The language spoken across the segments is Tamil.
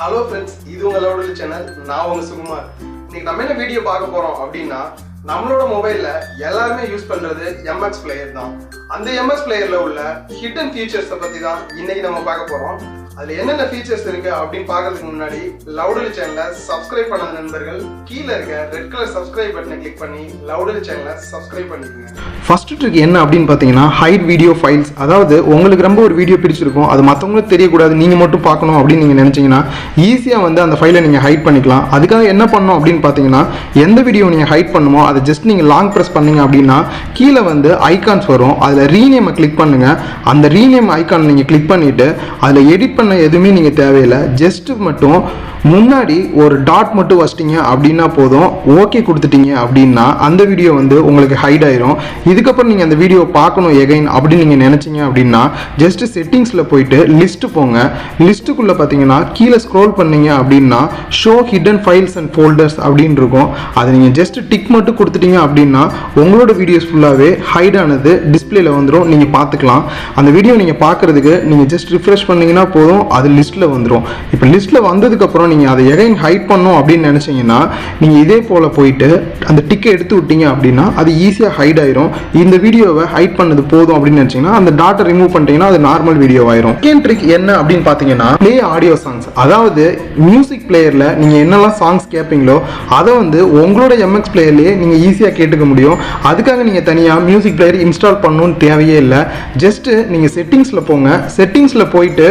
ஹலோ ஃப்ரெண்ட்ஸ் இது உங்களோட சேனல் நான் உங்க சுகுமார். இன்னைக்கு நம்ம என்ன வீடியோ பார்க்க போறோம் அப்படின்னா நம்மளோட மொபைல்ல எல்லாருமே யூஸ் பண்றது எம்எக்ஸ் பிளேயர் தான். அந்த எம்எக்ஸ் பிளேயர்ல உள்ள ஹிடன் ஃபீச்சர்ஸை பத்தி தான் இன்னைக்கு நம்ம பார்க்க போறோம். அதுல என்னென்ன ஃபீச்சர்ஸ் இருக்கு அப்படின்னு பார்க்கறதுக்கு முன்னாடி லவுடலி சேனலை சப்ஸ்கிரைப் பண்ணாத நண்பர்கள் கீழே இருக்க ரெட் கலர் சப்ஸ்கிரைப் பட்டனை கிளிக் பண்ணி லவுடலி சேனலை சப்ஸ்கிரைப் பண்ணிக்கோங்க. ஃபர்ஸ்ட் ட்ரிக் என்ன அப்படின்னு பார்த்தீங்கன்னா ஹைட் வீடியோ ஃபைல்ஸ் அதாவது உங்களுக்கு ரொம்ப ஒரு வீடியோ பிடிச்சிருக்கும் அது மற்றவங்களுக்கு தெரியக்கூடாது நீங்கள் மட்டும் பார்க்கணும் அப்படின்னு நீங்கள் நினச்சிங்கன்னா ஈஸியாக வந்து அந்த ஃபைலை நீங்கள் ஹைட் பண்ணிக்கலாம். அதுக்காக என்ன பண்ணணும் அப்படின்னு பார்த்தீங்கன்னா எந்த வீடியோ நீங்கள் ஹைட் பண்ணுமோ அதை ஜஸ்ட் நீங்கள் லாங் ப்ரெஸ் பண்ணீங்க அப்படின்னா கீழே வந்து ஐக்கான்ஸ் வரும். அதில் ரீநேமை கிளிக் பண்ணுங்கள் அந்த ரீநேம் ஐக்கான் நீங்கள் கிளிக் பண்ணிவிட்டு அதில் எடிட் பண்ண எதுவுமே நீங்கள் தேவையில்லை. ஜஸ்ட்டு மட்டும் முன்னாடி ஒரு டாட் மட்டும் வச்சிட்டிங்க அப்படின்னா போதும். ஓகே கொடுத்துட்டீங்க அப்படின்னா அந்த வீடியோ வந்து உங்களுக்கு ஹைட் ஆயிரும். இதுக்கப்புறம் நீங்கள் அந்த வீடியோ பார்க்கணும் எகைன் அப்படின்னு நீங்கள் நினச்சிங்க அப்படின்னா ஜஸ்ட் செட்டிங்ஸில் போயிட்டு லிஸ்ட்டு போங்க. லிஸ்ட்டுக்குள்ளே பார்த்தீங்கன்னா கீழே ஸ்க்ரோல் பண்ணீங்க அப்படின்னா show hidden files and folders அப்படின்னு இருக்கும். அதை நீங்கள் ஜஸ்ட் டிக் மட்டும் கொடுத்துட்டீங்க அப்படின்னா உங்களோட வீடியோஸ் ஃபுல்லாகவே ஹைட் ஆனது டிஸ்பிளேல வந்துடும் நீங்கள் பார்த்துக்கலாம். அந்த வீடியோ நீங்கள் பார்க்குறதுக்கு நீங்கள் ஜஸ்ட் ரிஃப்ரெஷ் பண்ணிங்கன்னா போதும். அது லிஸ்ட்டில் வந்துடும் இப்போ லிஸ்ட்டில் வந்ததுக்கப்புறம் நீங்கள் அதை எகைன் ஹைட் பண்ணும் அப்படின்னு நினச்சிங்கன்னா நீங்கள் இதே போல் போயிட்டு அந்த டிக்கெட் எடுத்து விட்டீங்க அப்படின்னா அது ஈஸியாக ஹைட் ஆயிரும். இந்த வீடியோவை ஹைட் பண்ணது போதும் அப்படின்னு நினச்சிங்கன்னா அந்த டாட்டை ரிமூவ் பண்ணிட்டீங்கன்னா அது நார்மல் வீடியோ ஆயிரும். செகண்ட் ட்ரிக் என்ன அப்படின்னு பார்த்தீங்கன்னா ப்ளே ஆடியோ சாங்ஸ் அதாவது மியூசிக் பிளேயரில் நீங்கள் என்னெல்லாம் சாங்ஸ் கேட்பீங்களோ அதை வந்து உங்களோட எம்எக்ஸ் பிளேயர்லேயே நீங்கள் ஈஸியாக கேட்டுக்க முடியும். அதுக்காக நீங்கள் தனியாக மியூசிக் பிளேயர் இன்ஸ்டால் பண்ணணும்னு தேவையே இல்லை. ஜஸ்ட்டு நீங்கள் செட்டிங்ஸில் போங்க. செட்டிங்ஸில் போயிட்டு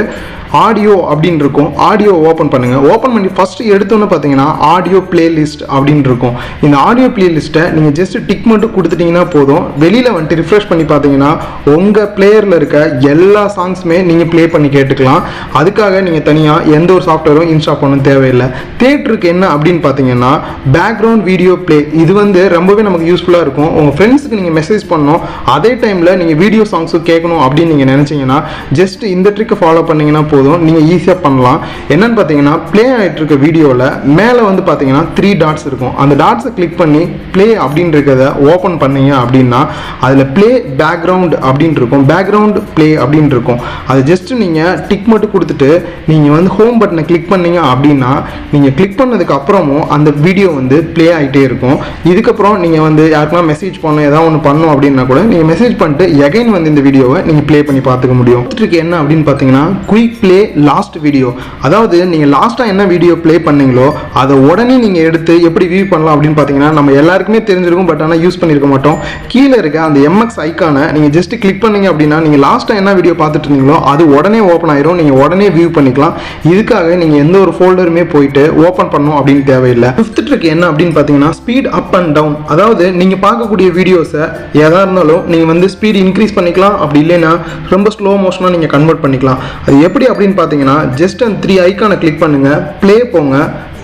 ஆடியோ அப்படின்னு இருக்கும் ஆடியோ ஓப்பன் பண்ணுங்கள் ஓப்பன் பண்ணி ஃபஸ்ட்டு எடுத்தோன்னு பார்த்தீங்கன்னா ஆடியோ பிளேலிஸ்ட் அப்படின்னு இருக்கும் இந்த ஆடியோ பிளேலிஸ்ட்டை நீங்கள் ஜஸ்ட் டிக் மட்டும் கொடுத்துட்டிங்கன்னா போதும். வெளியில் வந்துட்டு ரிஃப்ரெஷ் பண்ணி பார்த்தீங்கன்னா உங்கள் பிளேயரில் இருக்க எல்லா சாங்ஸுமே நீங்கள் ப்ளே பண்ணி கேட்டுக்கலாம். அதுக்காக நீங்கள் தனியாக எந்த ஒரு சாஃப்ட்வேரும் இன்ஸ்டால் பண்ண தேவையில்லை. தேட்டருக்கு என்ன அப்படின்னு பார்த்தீங்கன்னா பேக்ரவுண்ட் வீடியோ ப்ளே இது வந்து ரொம்பவே நமக்கு யூஸ்ஃபுல்லாக இருக்கும். உங்கள் ஃப்ரெண்ட்ஸுக்கு நீங்கள் மெசேஜ் பண்ணணும். அதே டைமில் நீங்கள் வீடியோ சாங்ஸும் கேட்கணும் அப்படின்னு நீங்கள் நினச்சிங்கன்னா ஜஸ்ட் இந்த ட்ரிக்கை ஃபாலோ பண்ணிங்கன்னா போதும். நீங்கள் ஈஸியாக பண்ணலாம். என்னென்னு பார்த்தீங்கன்னா ப்ளே ஆகிட்டு இருக்க வீடியோவில் மேலே வந்து பார்த்தீங்கன்னா த்ரீ டாட்ஸ் இருக்கும். அந்த டாட்ஸை கிளிக் பண்ணி ப்ளே அப்படின்றத ஓப்பன் பண்ணீங்க அப்படின்னா அதில் ப்ளே பேக்ரவுண்ட் அப்படின்னு இருக்கும். பேக்ரவுண்ட் ப்ளே அப்படின்னு இருக்கும். அது ஜஸ்ட் நீங்கள் டிக் மட்டும் கொடுத்துட்டு நீங்கள் வந்து ஹோம் பட்டனை கிளிக் பண்ணீங்க அப்படின்னா நீங்கள் கிளிக் பண்ணதுக்கு அப்புறமும் அந்த வீடியோ வந்து ப்ளே ஆகிட்டே இருக்கும். இதுக்கப்புறம் நீங்கள் வந்து யாருக்குனா மெசேஜ் பண்ணணும் ஏதாவது ஒன்று பண்ணணும் அப்படின்னா கூட நீங்கள் மெசேஜ் பண்ணிட்டு எகைன் வந்து இந்த வீடியோவை நீங்கள் ப்ளே பண்ணி பார்த்துக்க முடியும். என்ன அப்படின்னு பார்த்தீங்கன்னா குயிக் ப்ளே லாஸ்ட் வீடியோ அதாவது நீங்கள் லாஸ்ட்டாக என்ன வீடியோ ப்ளே பண்ணீங்களோ அதை உடனே நீங்கள் எடுத்து எப்படி வியூ பண்ணலாம் அப்படின்னு பார்த்தீங்கன்னா நம்ம எல்லாருக்குமே தெரிஞ்சிருக்கும் பட் ஆனால் யூஸ் பண்ணியிருக்க மாட்டோம். கீழே இருக்க அந்த எம்எக்ஸ் ஐக்கானை நீங்கள் ஜஸ்ட் கிளிக் பண்ணீங்க அப்படின்னா நீங்கள் லாஸ்ட்டாக என்ன வீடியோ பார்த்துட்டு இருந்தீங்களோ அது உடனே ஓப்பன் ஆயிரும். நீங்கள் உடனே வியூ பண்ணிக்கலாம். இதுக்காக நீங்கள் எந்த ஒரு ஃபோல்டருமே போயிட்டு ஓப்பன் பண்ணும் அப்படின்னு தேவையில்லை. ஃபிஃப்த் ட்ரிக் என்ன அப்படின்னு பார்த்தீங்கன்னா ஸ்பீட் அப் அண்ட் டவுன் அதாவது நீங்கள் பார்க்கக்கூடிய வீடியோஸை எதாக இருந்தாலும் நீங்கள் வந்து ஸ்பீட் இன்க்ரீஸ் பண்ணிக்கலாம். அப்படி இல்லைன்னா ரொம்ப ஸ்லோ மோஷனாக நீங்கள் கன்வெர்ட் பண்ணிக்கலாம். அது எப்படி அப்படின்னு பார்த்தீங்கன்னா ஜஸ்ட் அந்த த்ரீ ஐக்கானை கிளிக் பண்ணுங்கள் ப்ளே போங்க.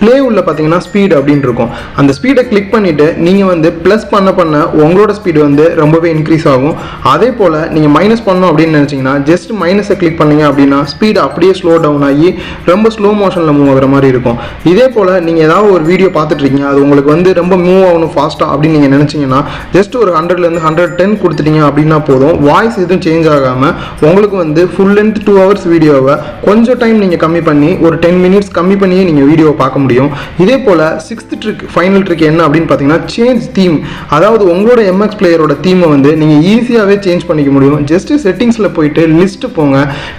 ப்ளே உள்ள பார்த்தீங்கன்னா ஸ்பீடு அப்படின்னு இருக்கும். அந்த ஸ்பீடை கிளிக் பண்ணிவிட்டு நீங்கள் வந்து ப்ளஸ் பண்ண பண்ண உங்களோட ஸ்பீடு வந்து ரொம்பவே இன்க்ரீஸ் ஆகும். அதே போல் நீங்கள் மைனஸ் பண்ணணும் அப்படின்னு நினச்சிங்கன்னா ஜஸ்ட் மைனஸை கிளிக் பண்ணீங்க அப்படின்னா ஸ்பீடு அப்படியே ஸ்லோ டவுன் ஆகி ரொம்ப ஸ்லோ மோஷனில் மூவ் ஆகிற மாதிரி இருக்கும். இதே போல் நீங்கள் ஏதாவது ஒரு வீடியோ பார்த்துட்ருக்கீங்க அது உங்களுக்கு வந்து ரொம்ப மூவ் ஆகணும் ஃபாஸ்ட்டாக அப்படின்னு நீங்கள் நினச்சிங்கன்னா ஜஸ்ட் ஒரு ஹண்ட்ரட்லேருந்து ஹண்ட்ரட் டென் கொடுத்துட்டீங்க அப்படின்னா போதும். வாய்ஸ் எதுவும் சேஞ்ச் ஆகாமல் உங்களுக்கு வந்து ஃபுல் லென்த் டூ ஹவர்ஸ் வீடியோவை கொஞ்சம் டைம் நீங்கள் கம்மி பண்ணி ஒரு டென் மினிட்ஸ் கம்மி பண்ணியே நீங்கள் வீடியோவை பார்க்க முடியும். இதே போல் சிக்ஸ்த் ட்ரிக் ஃபைனல் ட்ரிக் என்ன அப்படின்னு பார்த்தீங்கன்னா சேஞ்ச் தீம் அதாவது உங்களோட எம்எக்ஸ் பிளேயரோட தீமை வந்து நீங்கள் ஈஸியாகவே சேஞ்ச் பண்ணிக்க முடியும். ஜஸ்ட் செட்டிங்ஸில் போயிட்டு லிஸ்ட்டு போங்க.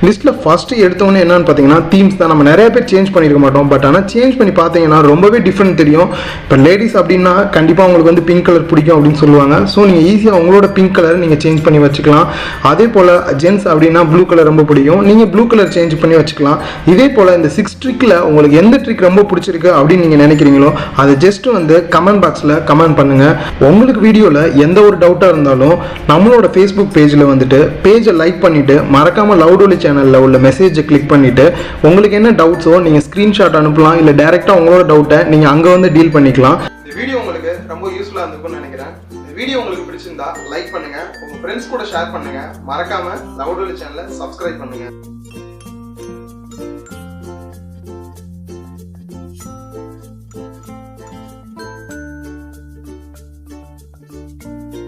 லிஸ்ட்டில் ஃபஸ்ட்டு எடுத்தோன்னே என்னன்னு பார்த்தீங்கன்னா தீம்ஸ் தான் நம்ம நிறைய பேர் சேஞ்ச் பண்ணியிருக்க மாட்டோம். பட் ஆனால் சேஞ்ச் பண்ணி பார்த்தீங்கன்னா ரொம்பவே டிஃப்ரெண்ட் தெரியும். இப்போ லேடிஸ் அப்படின்னா கண்டிப்பாக உங்களுக்கு வந்து பிங்க் கலர் பிடிக்கும் அப்படின்னு சொல்லுவாங்க. ஸோ நீங்கள் ஈஸியாக உங்களோட பிங்க் கலர் நீங்கள் சேஞ்ச் பண்ணி வச்சுக்கலாம். அதே போல் ஜென்ஸ் அப்படின்னா ப்ளூ கலர் ரொம்ப பிடிக்கும். நீங்கள் ப்ளூ கலர் சேஞ்ச் பண்ணி வச்சுக்கலாம். இதே போல் இந்த சிக்ஸ் ட்ரிக்கில் உங்களுக்கு எந்த ட்ரிக் ரொம்ப பிடிச்சிருக்கு அப்படின்னு நீங்கள் நினைக்கிறீங்களோ அதை ஜஸ்ட் வந்து கமெண்ட் பாக்ஸில் கமெண்ட் பண்ணுங்கள் உங்களுக்கு வீடியோவில் எந்த ஒரு டவுட்டாக இருந்தாலும் நம்மளோட ஃபேஸ்புக் பேஜில் வந்துட்டு பேஜை லைக் பண்ணிவிட்டு மறக்காமல் லவுடோலி சேனலில் உள்ள மெசேஜை கிளிக் பண்ணிவிட்டு உங்களுக்கு என்ன டவுட்ஸோ நீங்கள் ஸ்க்ரீன்ஷாட் அனுப்பலாம் இல்லை டேரெக்டாக உங்களோட டவுட்டை நீங்கள் அங்கே வந்து டீல் பண்ணிக்கலாம். இந்த வீடியோ உங்களுக்கு ரொம்ப யூஸ்ஃபுல்லாக இருந்திருக்கும்னு நினைக்கிறேன். இந்த வீடியோ உங்களுக்கு பிடிச்சிருந்தா லைக் பண்ணுங்க. உங்க ஃப்ரெண்ட்ஸ் கூட ஷேர் பண்ணுங்க. மறக்காம லவுடோலி சேனலை சப்ஸ்கிரைப் பண்ணுங்க.